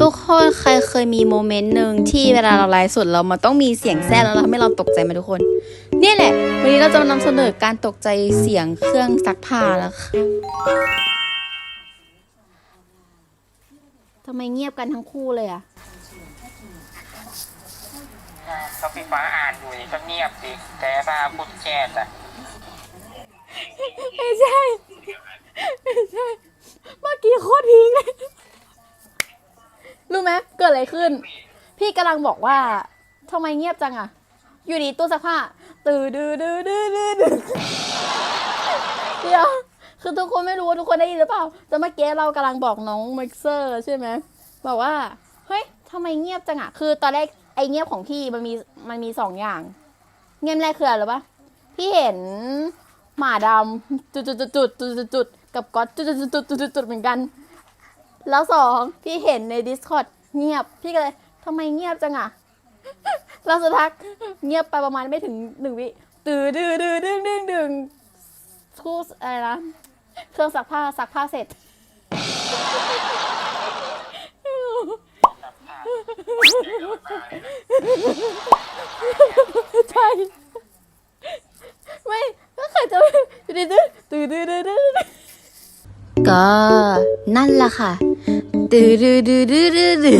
ทุกคนใครเคยมีโมเมนต์หนึ่งที่เวลาเราไลฟ์สดเรามันต้องมีเสียงแทรกแล้วทำให้เราตกใจไหมทุกคนเนี่ยแหละ วันนี้เราจะมานำเสนอการตกใจเสียงเครื่องซักผ้าแล้วค่ะทำไมเงียบกันทั้งคู่เลยอะเขาพี่ฟ้าอ่านอยู่นี่ก็เงียบสิแต่ถ้าพูดแก้อะ ไม่ใช่ ไม่ใช่ เมื่อกี้โคตรพีคเลย รู้ไหมเกิดอะไรขึ้น พี่กำลังบอกว่าทำไมเงียบจังอะอยู่ดีตู้ซักผ้าตื่นดื้อดื้อดื้อดื้อดื้อเดี๋ยวคือทุกคนไม่รู้ว่าทุกคนได้ยินหรือเปล่าแต่เมื่อกี้เรากำลังบอกน้องมิกเซอร์ใช่ไหมบอกว่าเฮ้ยทำไมเงียบจังอะคือตอนแรกไอเงียบของพี่มันมีมันมีสองอย่าง เงียบแรกคืออะไรหรือปะพี่เห็นหมาดำจุดจุดจุดจุดจุดจุดจุดกับก๊อตจุดจุดจุดจุดจุดจุดจุดเหมือนกัน แล้วสองพี่เห็นใน Discord เงียบ พี่ก็เลยทำไมเงียบจังอะแล้วสักพักเงียบไปประมาณไม่ถึงหนึ่งวิตื่นดื้อดื้อดึงดึงดึงทูสอะไรนะเครื่องซักผ้าซักผ้าเสร็จ ใช่ ไม่ก็เคยจะดื้อดื้อดื้อดื้อดื้อดื้อ ก็นั่นแหละค่ะ ดื้อดื้อดื้อดื้อดื้